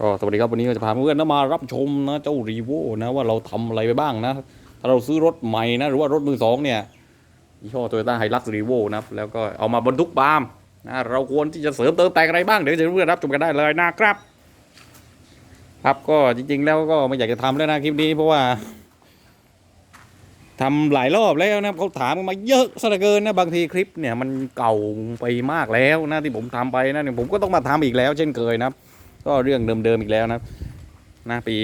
ก็สวัสดีครับวันนี้เราจะพาเพื่อนๆนะมารับชมนะเจ้ารีโวนะว่าเราทำอะไรไปบ้างนะถ้าเราซื้อรถใหม่นะหรือว่ารถมือสองเนี่ยยี่ห้อโตโยต้าไฮลักซ์รีโวนะแล้วก็เอามาบรรทุกปาล์มนะเราควรที่จะเสริมเติมแต่งอะไรบ้างเดี๋ยวจะเพื่อนรับชมกันได้เลยนะครับ ครับก็จริง ๆ แล้วก็ไม่อยากจะทำแล้วนะคลิปนี้เพราะว่าทำหลายรอบแล้วนะเขาถามมาเยอะซะเหลือเกินนะบางทีคลิปเนี่ยมันเก่าไปมากแล้วนะที่ผมทำไปนะเนี่ยผมก็ต้องมาทำอีกแล้ว เช่นเคยนะครับ ก็เรื่องเดิมๆอีกแล้วนะหนะปี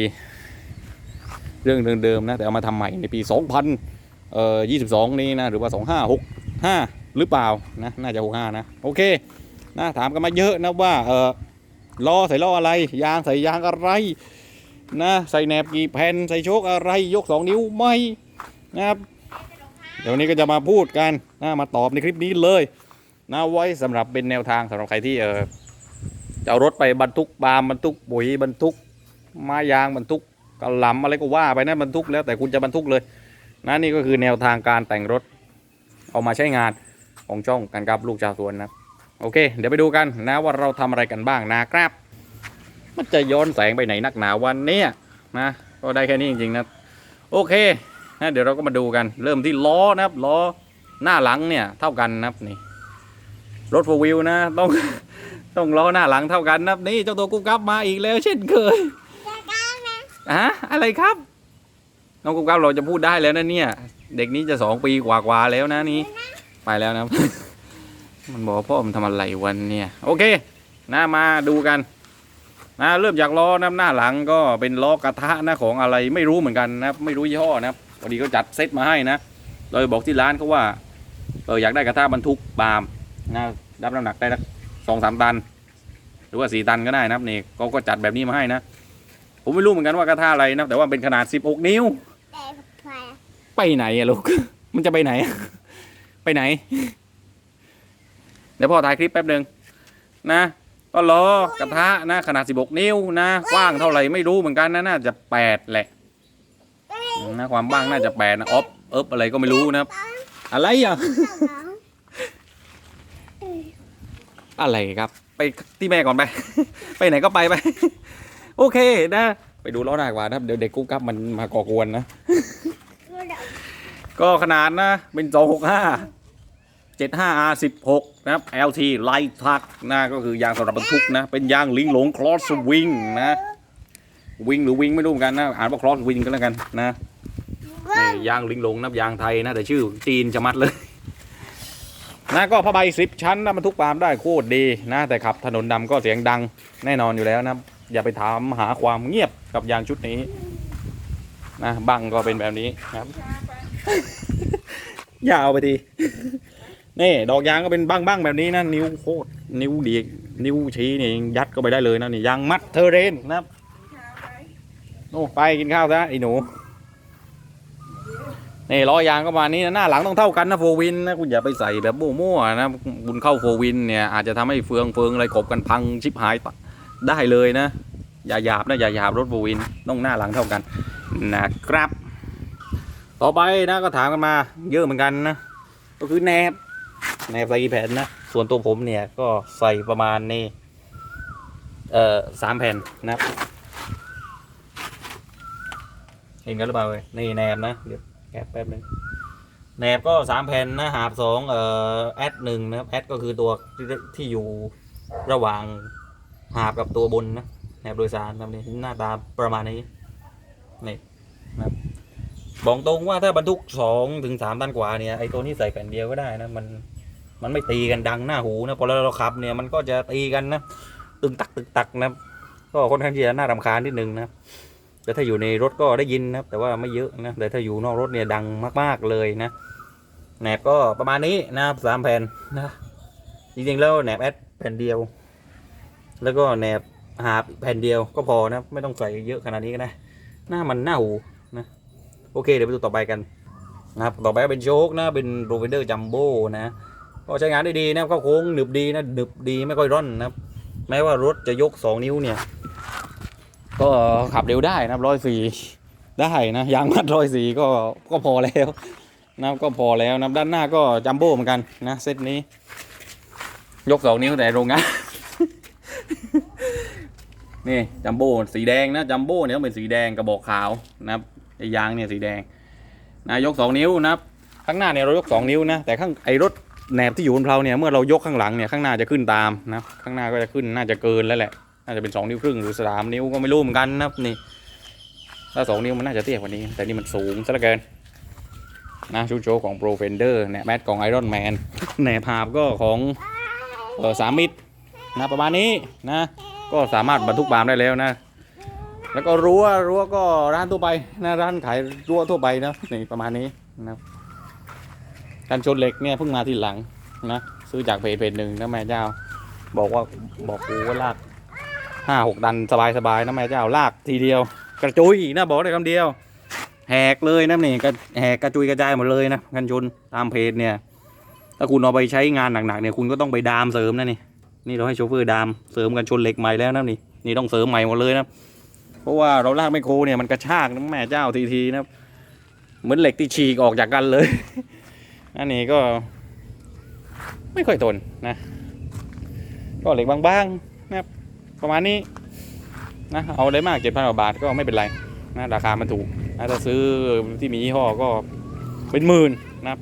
เรื่องเดิมๆนะแต่เอามาทำใหม่ในปี 2000เอ่อ22 นี้นะหรือว่า 2565 หรือเปล่านะน่าจะ65นะโอเคนะถามกันมาเยอะนะว่าเออล้อใส่ล้ออะไร ยางใส่ยางอะไรนะใส่แหนบกี่แผ่นใส่โชคอะไรยก 2 นิ้วไหมนะครับเดี๋ยวนี้ก็จะมาพูดกันนะมาตอบในคลิปนี้เลยนะไว้สำหรับเป็นแนวทางสำหรับใครที่เออ จะเอารถไปบรรทุกปาล์มบรรทุกปุ๋ยบรรทุกไม้ยางบรรทุกกระหล่ำอะไรก็ว่าไปนะบรรทุกแล้วแต่คุณจะบรรทุกเลยนะนี่ก็คือแนวทางการแต่งรถเอามาใช้งานของช่องกันกับลูกชาวสวนนะโอเค เดี๋ยวไปดูกันนะว่าเราทำอะไรกันบ้างนะครับ มันจะย้อนแสงไปไหนนักหนาวันนี้นะก็ได้แค่นี้จริงๆนะโอเคนะเดี๋ยวเราก็มาดูกัน เริ่มที่ล้อนะครับล้อหน้าหลังเนี่ยเท่ากันนะครับนี่รถโฟวิวนะต้อง ต้องล้อหน้าหลังเท่ากันนะครับนี่เจ้าตัวกุ๊กกับมาอีกแล้ว เช่นเคยอะอะไรครับ น้องกุ๊กกับเราจะพูดได้แล้วนะเนี่ย เด็กนี้จะสองปีกว่าๆแล้วนะนี่ไปแล้วนะครับมันบอกว่าพ่อมันทำอะไรวันเนี่ยโอเคนะมาดูกันนะเริ่มจากล้อนะหน้าหลังก็เป็นล้อกระทะนะของอะไรไม่รู้เหมือนกันนะครับไม่รู้ยี่ห้อนะครับพอดีก็จัดเซตมาให้นะเลยบอกที่ร้านเขาว่าเอออยากได้กระทะบรรทุกปาล์มนะรับน้ำหนักได้ สองสามตัน หรือว่าสี่ตันก็ได้นะครับนี่เขาก็จัดแบบนี้มาให้นะ ผมไม่รู้เหมือนกันว่ากระทะอะไรนะแต่ว่าเป็นขนาด16นิ้ว ไปไหนอะลูก มันจะไปไหน ไปไหน เดี๋ยวพ่อถ่ายคลิปแป๊บหนึ่งนะก็ล้อกระทะนะ ขนาด16นิ้วนะกว้างเท่าไหร่ไม่รู้เหมือนกันนะน่าจะแปดแหละนะความบ้างน่าจะแปดนะออฟเอิบอะไรก็ไม่รู้นะครับ อะไรอะ อะไรครับ ไปที่แม่ก่อนไป ไปไหนก็ไปไป โอเคนะ ไปดูล้อหน้ากว่านะครับ เดี๋ยวเด็กกุ๊กกับมันมาก่อกวนนะ ก็ขนาดนะ เป็นสองหกห้าเจ็ดห้า R สิบหกนะครับ LT Light Truck นะก็คือยางสำหรับบรรทุกนะ เป็นยางลิงหลง Cross Wing นะวิงหรือวิงไม่รู้เหมือนกันนะ อ่านว่า Cross Wing ก็แล้วกันนะนี่ยางลิงหลงนะยางไทยนะแต่ชื่อจีนจะมัดเลย นะก็ผ้าใบสิบชั้นนะบรรทุกปาล์มได้โคตรดีนะแต่ขับถนนดำก็เสียงดังแน่นอนอยู่แล้วนะอย่าไปถามหาความเงียบกับยางชุดนี้นะบังก็เป็นแบบนี้ครับ ยาวไปทีนี่ดอกยางก็เป็นบ้างบ้างๆแบบนี้นะนิ้วโคตรนิ้วดีนิ้วชี้นี่ยัดเข้าไปได้เลยนะนี่ยางมัดเทเรนนะครับโอ้ไปกินข้าวซะไอ้หนู นี่ล้อยางก็มานี้นะหน้าหลังต้องเท่ากันนะโฟวินนะคุณอย่าไปใส่แบบมั่วๆนะคุณเข้าโฟวินเนี่ยอาจจะทำให้เฟืองเฟืองอะไรกบกันพังชิบหายได้เลยนะ อย่าหยาบนะอย่าหยาบรถโฟวินต้องหน้าหลังเท่ากันนะครับ ต่อไปนะก็ถามกันมาเยอะเหมือนกันนะก็คือแนบแนบใส่กี่แผ่นนะส่วนตัวผมเนี่ยก็ใส่ประมาณนี้เอ่อสามแผ่นนะเห็นกันหรือเปล่าเว้ยนี่แนบนะเดี๋ยว แกะแป๊บนึงแนบก็สามแผ่นนะหาบสองเอ่อแอดหนึ่งนะครับแอดก็คือตัวที่ที่อยู่ระหว่างหาบกับตัวบนนะแนบโดยสารแบบนี้หน้าตาประมาณนี้นี่นะครับบอกตรงว่าถ้าบรรทุกสองถึงสามตันกว่าเนี่ยไอ้ตัวนี้ใส่แผ่นเดียวก็ได้นะมันมันไม่ตีกันดังหน้าหูนะพอเราขับเนี่ยมันก็จะตีกันนะตึงตักตึกตักนะก็ค่อนข้างที่จะน่ารำคาญนิดนึงนะ แต่ถ้าอยู่ในรถก็ได้ยินนะครับ แต่ว่าไม่เยอะนะ แต่ถ้าอยู่นอกรถเนี่ยดังมาก ๆ เลยนะแหนบก็ประมาณนี้นะครับสามแผ่นนะจริงๆแล้วแหนบแอดแผ่นเดียว แล้วก็แหนบหาแผ่นเดียวก็พอนะไม่ต้องใส่เยอะขนาดนี้ก็ได้หน้ามันหน้าหูนะโอเคเดี๋ยวไปดูต่อไปกันนะครับต่อไปก็เป็นโชคนะเป็นโรเวเดอร์จัมโบ้นะก็ใช้งานได้ดีนะก็โค้งหนึบดีนะหนึบดีไม่ค่อยร่อนนะครับแม้ว่ารถจะยก 2 นิ้วเนี่ย ก็ขับเร็วได้นะครับร้อยสี่ได้นะยางมัดร้อยสี่ก็ก็พอแล้วนับก็พอแล้วนับด้านหน้าก็จัมโบ้เหมือนกันนะเซตนี้ ยก2นิ้วแต่โรงงานนี่จัมโบ้สีแดงนะจัมโบ้เนี่ยเป็นสีแดงกระบอกขาวนะครับไอ้ยางเนี่ยสีแดงนะยกสองนิ้วนะครับข้างหน้าเนี่ยเรายกสองนิ้วนะแต่ข้างไอ้รถแหนบที่อยู่บนเพลาเนี่ยเมื่อเรายกข้างหลังเนี่ยข้างหน้าจะขึ้นตามนะข้างหน้าก็จะขึ้นน่าจะเกินแล้วแหละ น่าจะเป็นสองนิ้วครึ่งหรือสามนิ้วก็ไม่รู้เหมือนกันนะครับนี่ถ้าสองนิ้วมันน่าจะเตี้ยกว่านี้ แต่นี่มันสูงซะเหลือเกินนะชุดโชว์ของ Pro Fender เนี่ยแมทของ Iron Man แหนภาพก็ของเออสามมิตรนะประมาณนี้นะก็สามารถบรรทุกบามได้แล้วนะ แล้วก็รั้วรั้วก็ร้านทั่วไปนะร้านขายรั้วทั่วไปนะนี่ประมาณนี้นะกันชนเหล็กเนี่ยเพิ่งมาทีหลังนะซื้อจากเพจเพจหนึ่งนะแม่เจ้า บอกว่าบอกกูว่าลาก ห้าหกดันสบายสบายนะแม่เจ้าลากทีเดียว กระจุยนะบอกได้คำเดียว แหกเลยนะนี่กระแหกกระจุยกระจายหมดเลยนะกันชนตามเพจเนี่ย ถ้าคุณเอาไปใช้งานหนักๆเนี่ยคุณก็ต้องไปดามเสริมนะนี่นี่เราให้โชเฟอร์ดามเสริมกันชนเหล็กใหม่แล้วนะนี่นี่ต้องเสริมใหม่หมดเลยนะเพราะว่าเราลากไมโครเนี่ยมันกระชากนะแม่เจ้าทีทีนะเหมือนเหล็กที่ฉีกออกจากกันเลยอันนี้ก็ ไม่ค่อยทนนะก็เหล็กบางๆนะครับ ประมาณนี้นะเอาได้มากเจ็ดพันกว่าบาทก็ไม่เป็นไรนะราคามันถูกนะถ้าซื้อที่มียี่ห้อก็เป็นหมื่นนะครับ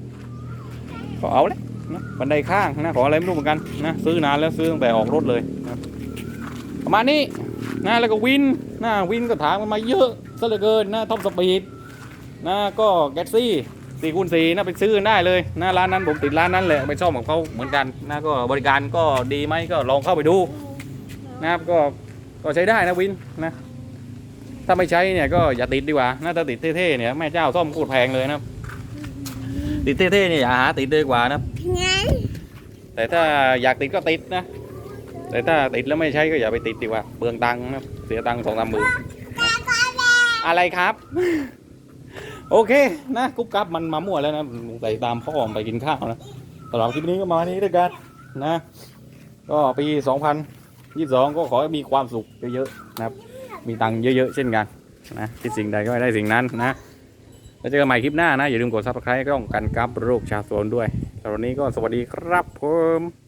ก็เอาเลยนะบันไดข้างนะขออะไรไม่รู้เหมือนกันนะซื้อนานแล้วซื้อตั้งแต่ออกรถเลยนะประมาณนี้นะแล้วก็วินนะวินก็ถามกันมาเยอะซะเหลือเกินนะท็อปสปีดนะก็แก๊สซี่สี่คูณสี่นะไปซื้อได้เลยนะร้านนั้นผมติดร้านนั้นแหละไปชอบของเขาเหมือนกันนะก็บริการก็ดีไหมก็ลองเข้าไปดู นะครับก็ก็ใช้ได้นะวินนะถ้าไม่ใช้เนี่ยก็อย่าติดดีกว่านะถ้าติดเท่ๆเนี่ยแม่เจ้าซ่อมโคตรแพงเลยนะติดเท่ๆเนี่ยอย่าหาติดดีกว่านะงั้นแต่ถ้าอยากติดก็ติดนะ แต่ถ้าติดแล้วไม่ใช้ก็อย่าไปติดดีกว่าเปลืองตังค์นะเสียตังค์สองสามหมื่นอะไรครับ โอเคนะกุ๊บกับมันมามั่วแล้วนะใส่ตามพ่อไปกินข้าวนะสำหรับคลิปนี้ก็มานี้ด้วยกันนะ ก็ปี ยี่สองก็ขอให้มีความสุขเยอะๆนะครับ มีตังค์เยอะๆเช่นกันนะที่สิ่งใดก็ได้สิ่งนั้นนะแล้วเจอกันใหม่คลิปหน้านะ อย่าลืมกดซับสไครต์กล้องกันกับโรคชาสวนด้วยสำหรับวันนี้ก็สวัสดีครับผม